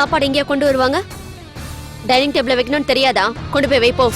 சாப்பாடு எங்கேயா கொண்டு வருவாங்க? டைனிங் டேபிள் வைக்கணும்னு தெரியாதா? கொண்டு போய் வைப்போம்.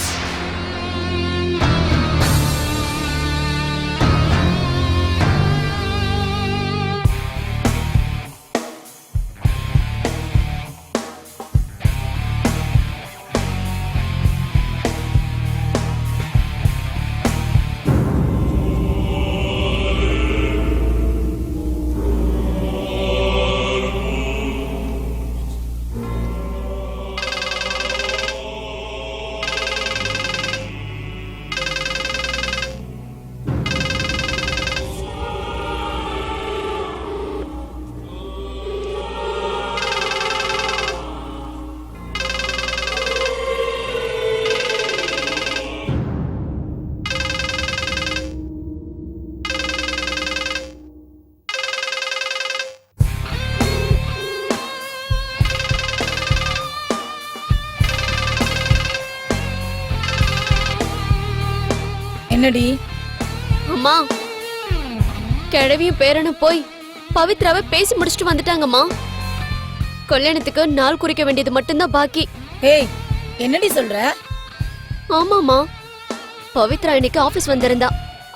என்னடி? அம்மா கிழவியும் பேரனும் போய் பவித்ராவை பேசி முடிச்சுட்டு வந்துட்டாங்கம்மா. கல்யாணத்துக்கு நாள் குறிக்க வேண்டியது மட்டும்தான் பாக்கி. ஏய் என்னடி சொல்ற? ஆமாமா பவித்ரா இன்னைக்கு ஆபீஸ் வந்திருந்தா.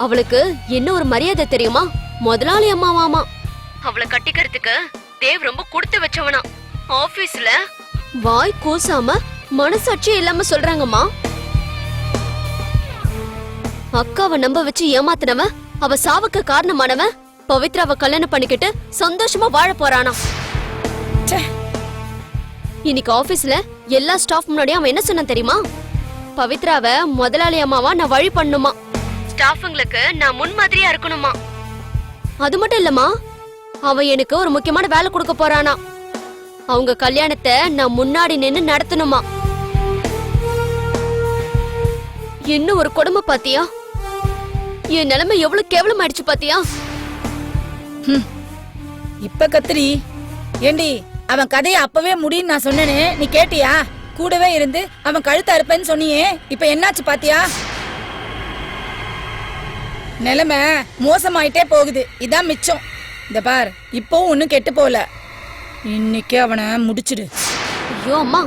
அவளுக்கு என்ன ஒரு மரியாதை தெரியுமா? முதலாளி அம்மாவாமா அவளை கட்டிக்கிறதுக்கு தேவ் ரொம்ப கொடுத்து வச்சவனா. ஆபீஸ்ல வாய் கூசாம மனசாட்சி இல்லாம சொல்றாங்கம்மா. அக்காவை நம்ப வச்சு ஏமாத்தினவன் அவ சாவுக்கு காரணமானவன் பவித்ராவை கல்யாணம் பண்ணிக்கிட்டு சந்தோஷமா வாழ போறானா? இன்னைக்கு ஆபீஸ்ல எல்லா ஸ்டாஃப் முன்னாடியும் அவன் என்ன சொன்னான் தெரியுமா? பவித்ராவ முதலாளி அம்மாவா நான் வழி பண்ணுமா? ஸ்டாஃபுங்களுக்கு நான் முன்மாதிரியா இருக்கணுமா? அது மட்டும் இல்லம்மா அவன் எனக்கு ஒரு முக்கியமான வேலை கொடுக்க போறானா? அவங்க கல்யாணத்தை நான் முன்னாடி நின்னு நடத்தணுமா? இன்னும் ஒரு கொடுமை பாத்தியா? என் நிலைமை எவ்வளவு கேவலமாயிடுச்சு பாத்தியா? ஹம். இப்ப கத்திரி ஏண்டி அவன் கதையை அப்பவே முடின்னு நான் சொன்னேனே நீ கேட்டியா? கூடவே இருந்து அவன் கழுத்த அறுப்பேன்னு சொன்னியே இப்ப என்னாச்சு பாத்தியா? நிலைமை மோசமாயிட்டே போகுது. இதான் மிச்சம். இந்த பார் இப்பவும் ஒன்னும் கெட்டு போல. இன்னைக்கு அவனை முடிச்சிடு. ஐயோ அம்மா.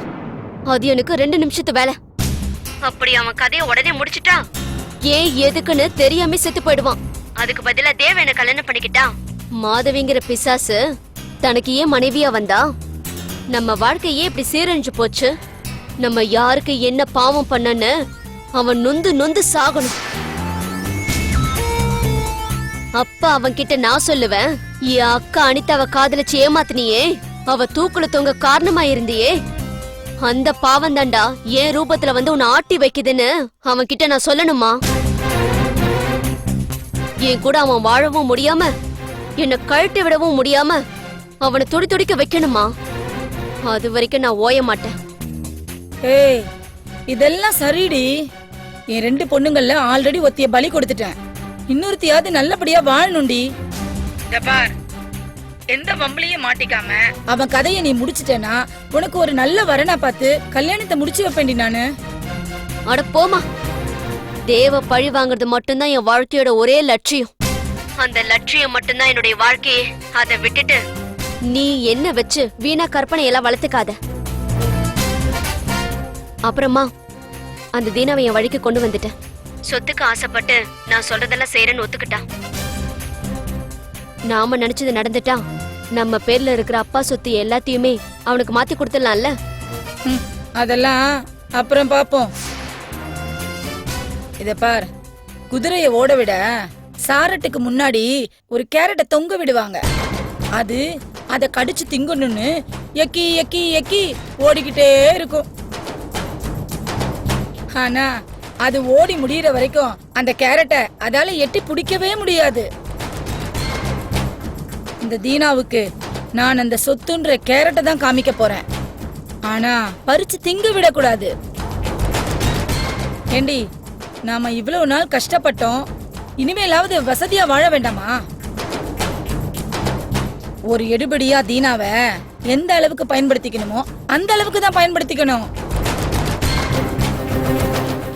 அது எனக்கு ரெண்டு நிமிஷத்து வேலை. அப்படி அவன் கதைய உடனே முடிச்சிட்டா? ஏன் எதுக்குன்னு தெரியாம செத்து போயிடுவான். அதுக்கு பதிலா தேவ என்ன கல்யாணம் பண்ணிக்கிட்டா? மாதவிங்கிற பிசாசு தனக்கு ஏன் மனைவியா வந்தா? நம்ம வாழ்க்கையே இப்படி சீரழிஞ்சு போச்சு. நம்ம யாருக்கு என்ன பாவம் பண்ணன்னு அவன் நொந்து நொந்து சாகணும். அப்ப அவன் கிட்ட நான் சொல்லுவேன் என் அக்கா அனிதாவை காதலிச்சு ஏமாத்தினியே. அவ தூக்குல தொங்க காரணமா இருந்தியே அந்த பாவம் தாண்டா என் ரூபத்துல வந்து உன்னை ஆட்டி வைக்குதுன்னு அவன் கிட்ட நான் சொல்லணுமா? என் கூட அவன் வாழவும் முடியாம என்னை கழட்டி விடவும் முடியாம அவனை துடி துடிக்க வைக்கணுமா? அது வரைக்கும் நான் ஓய மாட்டேன். ஏய் இதெல்லாம் சரிடி. என் ரெண்டு பொண்ணுங்கள்ல ஆல்ரெடி ஒத்திய பலி கொடுத்துட்டேன். இன்னொருத்தியாவது நல்லபடியா வாழணும்டி. பார். எந்த வம்பளையும் மாட்டிக்காம. அவன் கதையை நீ முடிச்சிட்டேனா உனக்கு ஒரு நல்ல வரனா பார்த்து கல்யாணத்தை முடிச்சு வைப்பேன்டி நானு. அட போமா தேவ பழி வாங்குறது மட்டும்தான் என் வாழ்க்கையோட ஒரே லட்சியம். அந்த லட்சியம் மட்டும்தான் என்னுடைய வாழ்க்கையே. அதை விட்டுட்டு நீ என்ன வச்சு வீணா கற்பனை எல்லாம் வளர்த்துக்காத. அப்புறமா அந்த தீனாவை என் வழிக்கு கொண்டு வந்துட்டேன். சொத்துக்கு ஆசைப்பட்டு நான் சொல்றதெல்லாம் செய்யறேன்னு ஒத்துக்கிட்டா? நாம நினைச்சது நடந்துட்டா நம்ம பேர்ல இருக்கிற அப்பா சொத்து எல்லாத்தையுமே அவனுக்கு மாத்தி கொடுத்துடலாம்ல? ம், அதெல்லாம் அப்புறம் பாப்போம். இத பார். குதிரைய ஓட விட சாரட்டுக்கு முன்னாடி ஒரு கேரட்டை தொங்க விடுவாங்க. அது அத கடிச்சு திங்கணும்னு எக்கி எக்கி எக்கி ஓடிக்கிட்டே இருக்கும். ஆனா அது ஓடி முடியற வரைக்கும் அந்த கேரட்டை அதால எட்டி பிடிக்கவே முடியாது. இந்த தீனாவுக்கு நான் அந்த சொத்துன்ற கேரட்டை தான் காமிக்க போறேன். ஆனா பறிச்சு திங்க விடக்கூடாது. ஏண்டி நாம இவ்வளவு நாள் கஷ்டப்பட்டோம். இனிமேலாவது வசதியா வாழ வேண்டாமா? ஒரு எடுபடியா தீனாவ எந்த அளவுக்கு பயன்படுத்திக்கணுமோ அந்த அளவுக்கு தான் பயன்படுத்திக்கணும்.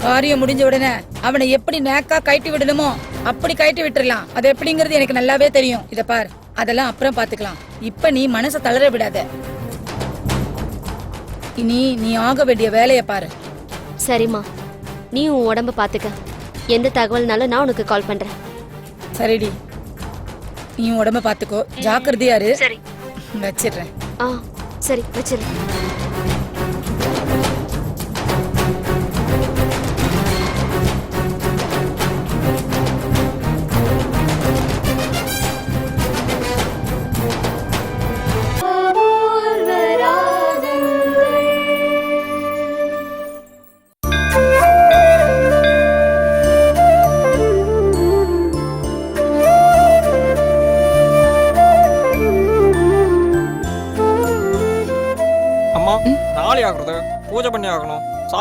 காரியம் முடிஞ்ச உடனே அவனை எப்படி நேக்கா கழட்டி விடணுமோ அப்படி கழட்டி விட்டுறலாம். அது எப்படிங்கிறது எனக்கு நல்லாவே தெரியும். இத பார் அதெல்லாம் அப்புறம் பாத்துக்கலாம் இப்ப நீ மனசை தளர விடாத. இனி நீ ஆக வேண்டிய வேலையை பாரு. சரிம்மா. நீ உன் உடம்ப பாத்துக்க எந்த தகவல்னாலும் நான் உனக்கு கால் பண்றேன். சரிடி. நீ உடம்ப பாத்துக்கோ ஜாக்கிரதையா இரு. சரி. வச்சிடுறேன். ஆ சரி வச்சிரு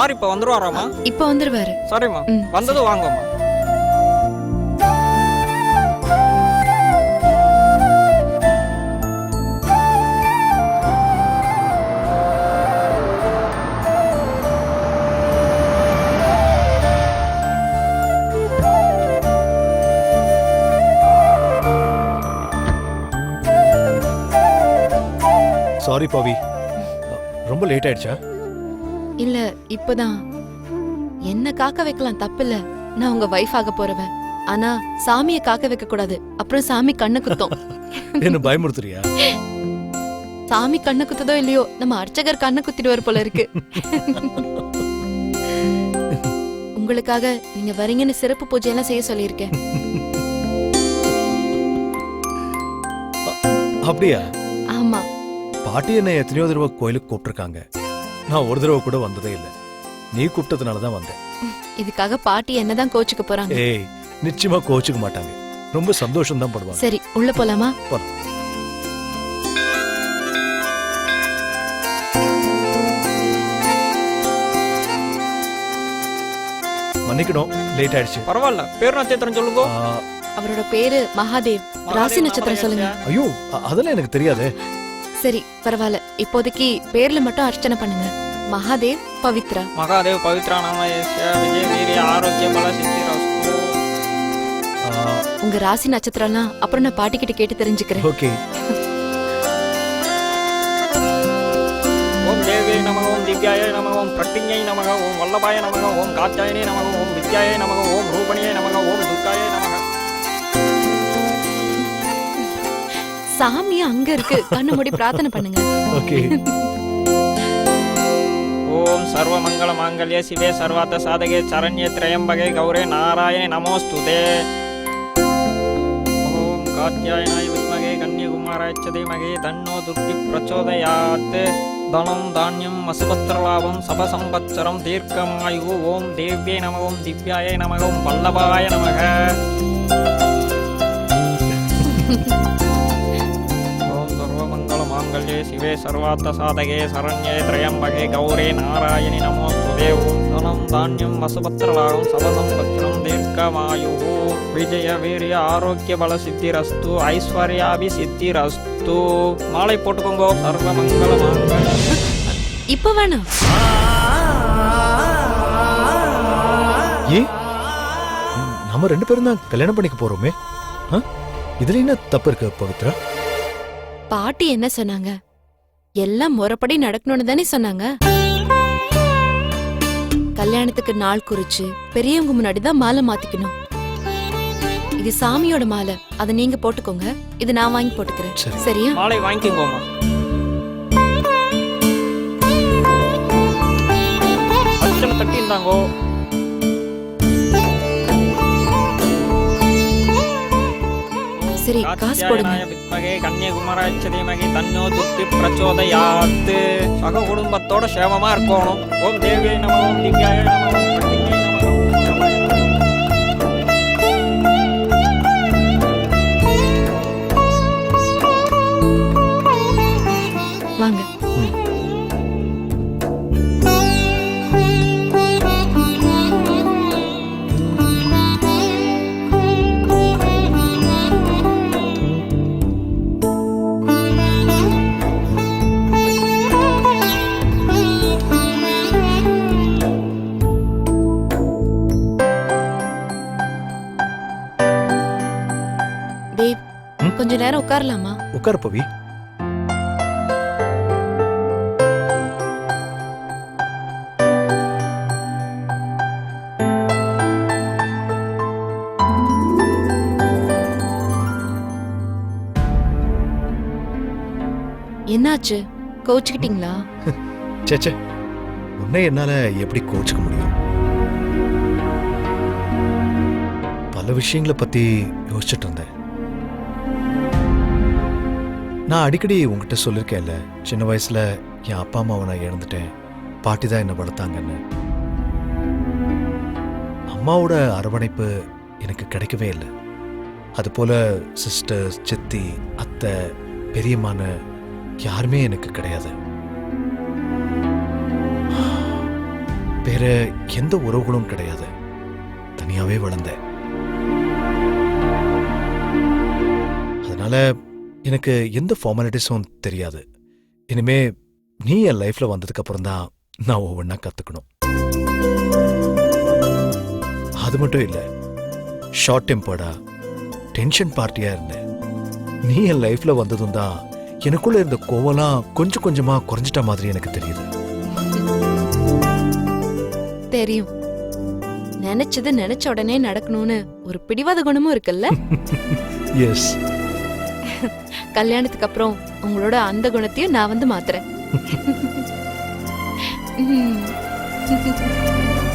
சார் இப்ப வந்துருவாராமா இப்ப வந்துருவாரு. சரிம்மா ம். வந்தது வாங்கம்மா. சாரி பவி ரொம்ப லேட் ஆயிடுச்சா? இல்ல இப்பதான். என்ன காக்க வைக்கலாம் தப்பில்ல. நான் உங்க வைஃப் ஆக போறவன். ஆனா சாமிய காக்க வைக்க கூடாது. அப்புறம் சாமி கண்ணு குத்தும். என்ன பயமுறுத்துறியா? சாமி கண்ணு குத்துதோ இல்லையோ நம்ம அர்ச்சகர் கண்ணு குத்திடுவார் போல இருக்கு. உங்களுக்காக நீங்க வரீங்கன்னு சிறப்பு பூஜை எல்லாம் செய்ய சொல்லியிருக்கேன். அப்படியா? ஆமா. பாட்டி என்ன எத்தனையோ தடவை கோயிலுக்கு கூப்பிட்டுருக்காங்க. நான் ஒரு தடவை கூட வந்ததே இல்லை. நீ கூப்பிட்டதுனால தான் வந்தேன். இதுக்காக பாட்டி என்னதான் கோச்சுக்க போறாங்க? ஏய் நிச்சயமா கோச்சுக்க மாட்டாங்க. ரொம்ப சந்தோஷம் தான் படுவாங்க. சரி உள்ள போலாமா? போலாம். மன்னிக்கணும் லேட் ஆயிடுச்சு. பரவாயில்ல. பேர் நட்சத்திரம் சொல்லுங்க. அவரோட பேரு மகாதேவ். ராசி நட்சத்திரம் சொல்லுங்க. ஐயோ அ- அதெல்லாம் எனக்கு தெரியாதே. சரி பரவாயில்ல. இப்போதைக்கு பேர்ல மட்டும் அர்ச்சனை பண்ணுங்க. மகாதேவ் பவித்ரா. மகாதேவ் பவித்ரா நாம விஜய் வீரிய ஆரோக்கிய பல சித்தி ரஸ்து ஆ, உங்க ராசி நட்சத்திரம்லாம் அப்புறம் நான் பாட்டி கிட்ட கேட்டு தெரிஞ்சுக்கிறேன். ஓகே. ஓம் தேவியை நமக ஓம் திவ்யாய நமக ஓம் பிரட்டிஞை நமக ஓம் வல்லபாய நமக ஓம் காத்தாயனே நமக ஓம் வித்யாய நமக ஓம் ரூபணியே நமக ஓம் துர்காய நமக. சாமி அங்க இருக்கு. கண்ணு மூடி பிரார்த்தனை பண்ணுங்க. ஓகே. ஓம் சர்வ மங்கள மாங்கல்ய சிவே சர்வார்த்த சாதகே சரண்யே திரையம்பகே கௌரே நாராயணே நமோஸ்துதே. ஓம் காத்யாயனாய வித்மகே கன்யகுமாராய தீமகே தன்னோ துர்கி பிரச்சோதயாத். தனம் தானியம் வசுபத்திரலாபம் சபசம்பத்சரம் தீர்க்கமாயு. ஓம் தேவ்யே நம ஓம் திவ்யாய நமக ஓம் வல்லபாய நமக. ஓம் மாங்கல்யே சிவே சர்வார்த்த சாதகே சரண்யே திரையம்பகே கௌரே நாராயணி நமோஸ்துதே ஓம் தனம் தானியம் வசுபத்திரலாகம் சபசம்பத்திரம் தீர்க்கமாயு விஜய வீரிய ஆரோக்கிய பல சித்திரஸ்து ஐஸ்வர்யாபி சித்திரஸ்து மாலை போட்டுக்கோங்க சர்வமங்கள மாங்கல்ய இப்ப வேணாம். ஏன் நம்ம ரெண்டு பேரும் தான் கல்யாணம் பண்ணிக்க போறோமே? ஆ? இதுல என்ன தப்பு இருக்கு பவித்ரா? பாட்டி என்ன சொன்னாங்க? எல்லாம் முறைப்படி நடக்கணும்னு தானே சொன்னாங்க? கல்யாணத்துக்கு நாள் குறிச்சு பெரியவங்க முன்னாடி தான் மாலை மாத்திக்கணும். இது சாமியோட மாலை. அதை நீங்க போட்டுக்கோங்க. இது நான் வாங்கி போட்டுக்கிறேன். சரி. சரியா? மாலை அர்ச்சனை தட்டி இருந்தாங்கோ சரி காசு போடுங்க வித்மகே கன்னியகுமாராட்ச தீமகி தன்னோ துர்த்தி பிரச்சோதயாத் சக குடும்பத்தோட சேமமா இருக்கணும். ஓம் தேவியை நம ஓம் திவ்யாய நம. உட்கார் பவி. என்னாச்சு? கோச்சுக்கிட்டீங்களா? சேச்சே உன்னை என்னால எப்படி கோச்சுக்க முடியும்? பல விஷயங்களை பத்தி யோசிச்சுட்டு இருந்தேன். நான் அடிக்கடி உங்ககிட்ட சொல்லியிருக்கேன்ல சின்ன வயசில் என் அப்பா அம்மாவை நான் இழந்துட்டேன். பாட்டி தான் என்னை வளர்த்தாங்கன்னு. அம்மாவோட அரவணைப்பு எனக்கு கிடைக்கவே இல்லை. அதுபோல் சிஸ்டர்ஸ் சித்தி அத்தை பெரியம்மான்னு யாருமே எனக்கு கிடையாது. வேற எந்த உறவுகளும் கிடையாது. தனியாகவே வளர்ந்தேன். அதனால எனக்கு எந்த ஃபார்மாலிட்டிஸும் தெரியாது. இனிமே நீ என் லைஃப்ல வந்ததுக்கு அப்புறம் தான் நான் ஒவ்வொன்றா கத்துக்கணும். அது மட்டும் இல்ல ஷார்ட் டெம்பர்டா டென்ஷன் பார்ட்டியா இருந்தேன். நீ என் லைஃப்ல வந்ததும் தான் எனக்குள்ள இருந்த கோவலாம் கொஞ்சம் கொஞ்சமா குறைஞ்சிட்ட மாதிரி எனக்கு தெரியுது. தெரியும். நினைச்சது நினைச்ச உடனே நடக்கணும்னு ஒரு பிடிவாத குணமும் இருக்குல்ல? எஸ் கல்யாணத்துக்கு அப்புறம் உங்களோட அந்த குணத்தையும் நான் வந்து மாத்துறேன்.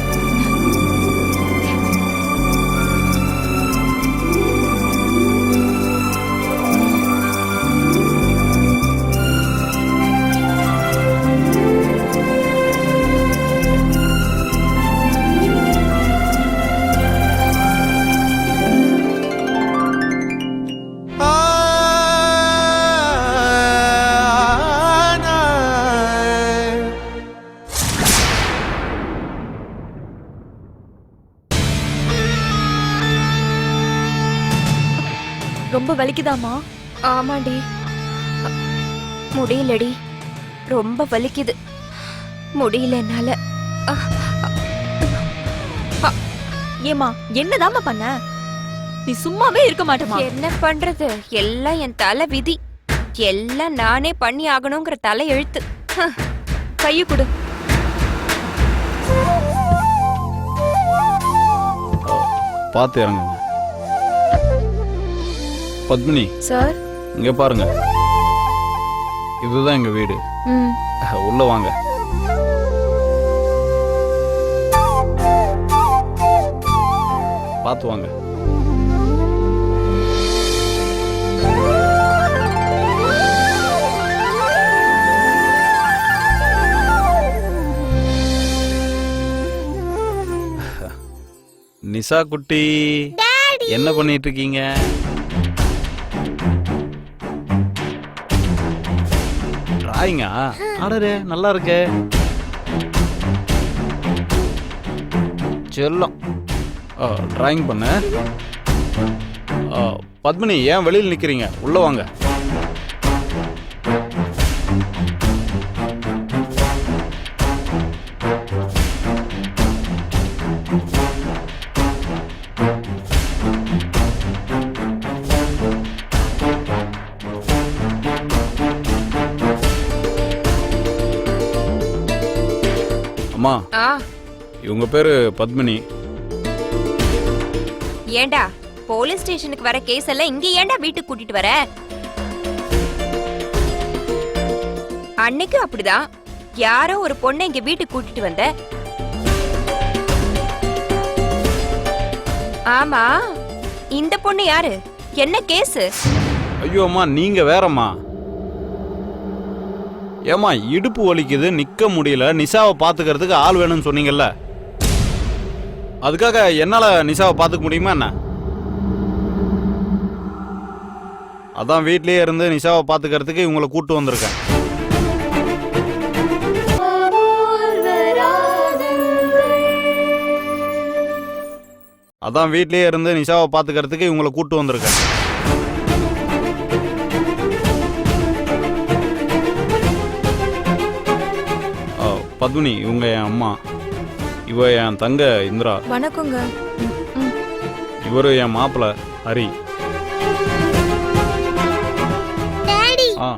ரொம்ப வலிக்குதாமா ஆமாண்டி. அ- முடியலடி. ரொம்ப வலிக்குது. முடியல என்னால. ஏமா என்னதாம்மா பண்ண? நீ சும்மாவே இருக்க மாட்டேமா என்ன பண்றது? எல்லாம் என் தலை விதி. எல்லாம் நானே பண்ணி ஆகணுங்கிற தலை எழுத்து. கையை கொடு. பார்த்து இறங்குங்க. பத்மினி. சார்? இங்க பாருங்க. இதுதான் எங்க வீடு. ம். உள்ள வாங்க. பார்த்து வாங்க. நிசா குட்டி என்ன பண்ணிட்டு இருக்கீங்க? ஹாய்ங்க ஆடரே நல்லா இருக்கே. செல்லம். ட்ராயிங் பண்ண. பத்மினி ஏன் வெளியில் நிற்கிறீங்க உள்ளே வாங்க. இவங்க பேரு பத்மினி. ஏண்டா போலீஸ் ஸ்டேஷனுக்கு வர கேஸ் எல்லாம் இங்க ஏன்டா வீட்டுக்கு கூட்டிட்டு வர? அன்னைக்கும் அப்படிதான் யாரோ ஒரு பொண்ணை இங்க வீட்டுக்கு கூட்டிட்டு வந்த? ஆமா இந்த பொண்ணு யாரு? என்ன கேஸ் ஐயோ அம்மா நீங்க வேறம்மா. ஏம்மா இடுப்பு வலிக்குது நிக்க முடியல நிசாவை பாத்துக்கிறதுக்கு ஆள் வேணும்னு சொன்னீங்கல்ல? அதுக்காக என்னால் நிஷாவை பார்த்துக்க முடியுமா என்ன? அதான் வீட்லேயே இருந்து நிஷாவை பார்த்துக்கிறதுக்கு இவங்களை கூட்டு வந்திருக்கேன். அதான் வீட்லேயே இருந்து நிஷாவை பார்த்துக்கிறதுக்கு இவங்களை கூட்டு வந்திருக்கேன். பத்மினி இவங்க என் அம்மா. இவ என் தங்க இந்திரா. வணக்கங்க. இவரு என் மாப்பிள்ள ஹரி. டாடி. ஆ.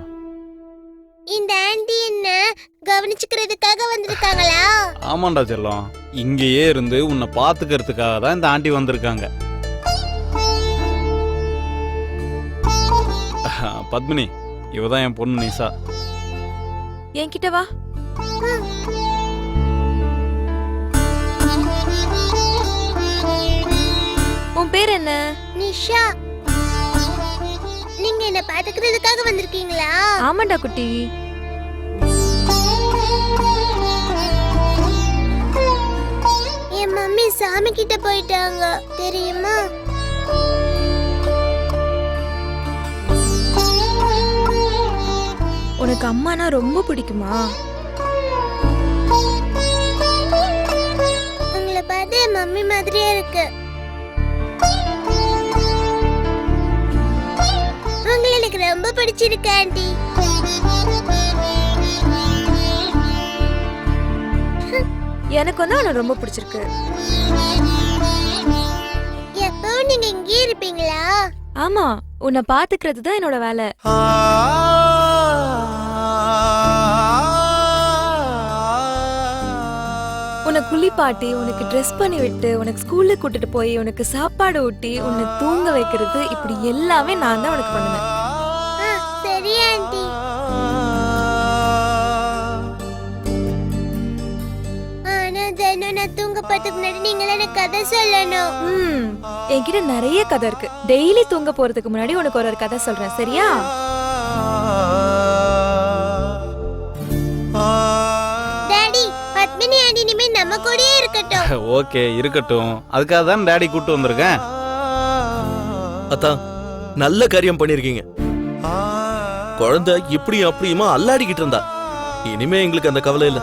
இந்த ஆன்ட்டி என்ன கவனிச்சுக்கிறதுக்காக வந்திருக்காங்களா? ஆமாண்டா செல்லம். இங்கேயே இருந்து உன்னை பாத்துக்கிறதுக்காக தான் இந்த ஆண்டி வந்திருக்காங்க. பத்மினி இவ தான் என் பொண்ணு நிசா. என்கிட்ட வா. பேர் என்ன? நிஷா. நீங்க என்ன பாத்துக்கிறதுக்காக வந்திருக்கீங்களா? ஆமாண்டா குட்டி. என் மம்மி சாமி கிட்ட போயிட்டாங்க. தெரியுமா? உனக்கு அம்மானா ரொம்ப பிடிக்குமா? உங்களை பார்த்து என் மம்மி மாதிரியே இருக்கு. ரொம்ப பிடிச்சிருக்கு ஆண்டி. எனக்கு வந்து அவனை ரொம்ப பிடிச்சிருக்கு. எப்பவும் நீங்க இங்கேயே இருப்பீங்களா? ஆமா உன்னை பாத்துக்கிறது தான் என்னோட வேலை. உனக்கு குளிப்பாட்டி உனக்கு ட்ரெஸ் பண்ணி விட்டு உனக்கு ஸ்கூல்ல கூட்டிட்டு போய் உனக்கு சாப்பாடு ஊட்டி உன்னை தூங்க வைக்கிறது இப்படி எல்லாமே நான் தான் உனக்கு பண்ணுவேன். போறதுக்கு முன்னாடி நீங்களே எனக்கு கதை சொல்லணும். ம் என்கிட்ட நிறைய கதை இருக்கு. டெய்லி தூங்க போறதுக்கு முன்னாடி உனக்கு ஒரு ஒரு கதை சொல்றேன் சரியா? டாடி பத்மினி ஆண்டி இனிமே நம்ம கூடயே இருக்கட்டும். ஓகே இருக்கட்டும். அதுக்காக தான் டேடி கூட்டு வந்திருக்கேன். அத்தா நல்ல காரியம் பண்ணிருக்கீங்க. குழந்தை இப்படி அப்படியுமா அல்லாடிக்கிட்டு இருந்தா. இனிமே எங்களுக்கு அந்த கவலை இல்ல.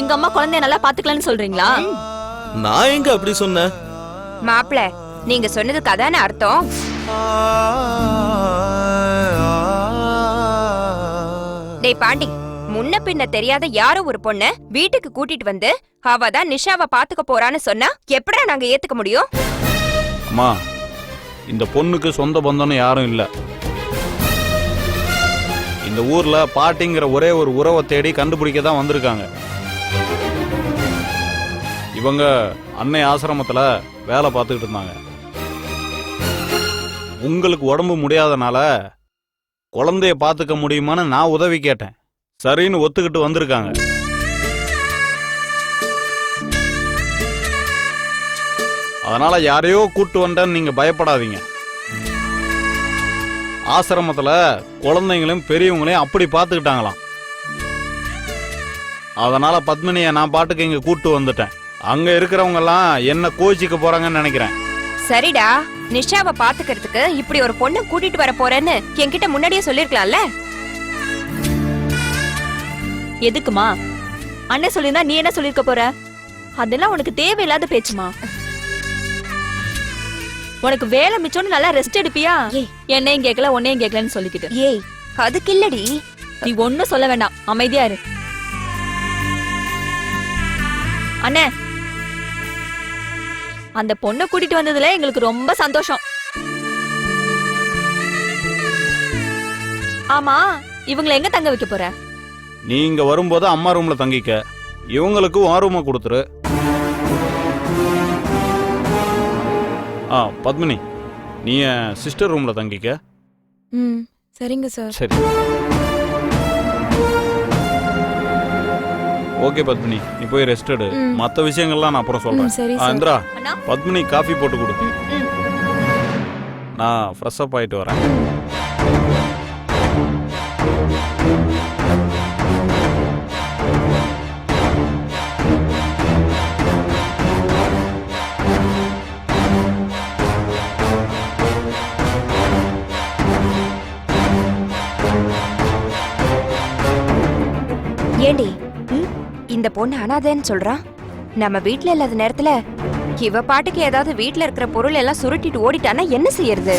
எங்க அம்மா குழந்தைய நல்லா பாத்துக்கலாம்னு சொல்றீங்களா? நான் எங்க அப்படி சொன்னேன்? மாப்பிள நீங்க சொன்னதுக்கு அதானே அர்த்தம். டேய் பாண்டி முன்ன பின்ன தெரியாத யாரோ ஒரு பொண்ண வீட்டுக்கு கூட்டிட்டு வந்து அவ தான் நிஷாவை பாத்துக்க போறான்னு சொன்னா எப்படா நாங்க ஏத்துக்க முடியும்? அம்மா இந்த பொண்ணுக்கு சொந்த பந்தம்னு யாரும் இல்ல. இந்த ஊர்ல பாட்டிங்கிற ஒரே ஒரு உறவை தேடி கண்டுபிடிக்க தான் வந்திருக்காங்க. இவங்க அன்னை ஆசிரமத்தில் வேலை பார்த்துக்கிட்டு இருந்தாங்க. உங்களுக்கு உடம்பு முடியாதனால குழந்தைய பார்த்துக்க முடியுமான்னு நான் உதவி கேட்டேன். சரின்னு ஒத்துக்கிட்டு வந்திருக்காங்க. அதனால யாரையோ கூட்டு வந்தேன்னு நீங்க பயப்படாதீங்க. ஆசிரமத்துல குழந்தைங்களையும் பெரியவங்களையும் அப்படி பார்த்துக்கிட்டாங்களாம். அதனால பத்மினியை நான் பாட்டுக்கு இங்க கூட்டு வந்துட்டேன். அங்க இருக்கிறவங்க எல்லாம் என்ன கோச்சிக்க போறாங்கன்னு நினைக்கிறேன். சரிடா. நிஷாவை பாத்துக்கிறதுக்கு இப்படி ஒரு பொண்ணை கூட்டிட்டு வர போறேன்னு என்கிட்ட முன்னாடியே சொல்லிருக்கலாம்ல எதுக்குமா? அண்ணன் சொல்லியிருந்தா நீ என்ன சொல்லிருக்க போற? அதெல்லாம் உனக்கு தேவையில்லாத பேச்சுமா? உனக்கு வேலை மிச்சம்னு நல்லா ரெஸ்ட் எடுப்பியா? என்னையும் கேட்கல உன்னையும் கேட்கலன்னு சொல்லிக்கிட்டு. ஏய் அதுக்கு இல்லடி. நீ ஒன்னும் சொல்ல வேண்டாம். அமைதியா இரு. அண்ணே. அந்த பொண்ணை கூட்டிட்டு வந்ததுல எங்களுக்கு ரொம்ப சந்தோஷம். ஆமா இவங்களை எங்க தங்க வைக்க போற? நீங்க வரும்போது அம்மா ரூம்ல தங்கிக்க. இவங்களுக்கு உன் ரூமை கொடுத்துரு. ஆ பத்மினி நீ சிஸ்டர் ரூம்ல தங்கிக்க. ம் சரிங்க சார் சரி. ஓகே பத்மினி நீ போய் ரெஸ்ட் எடு. மற்ற விஷயங்கள்லாம் நான் அப்புறம் சார். இந்திரா பத்மினி காஃபி போட்டு கொடு. நான் ஃப்ரெஷ் அப் ஆயிட்டு வரேன் இந்த பொண்ணு அனாதைன்னு சொல்றான் நம்ம வீட்ல இல்லாத நேரத்துல இவ பாட்டுக்கு ஏதாவது வீட்ல இருக்கிற பொருள் எல்லாம் சுருட்டிட்டு ஓடிட்டானா என்ன செய்யறது?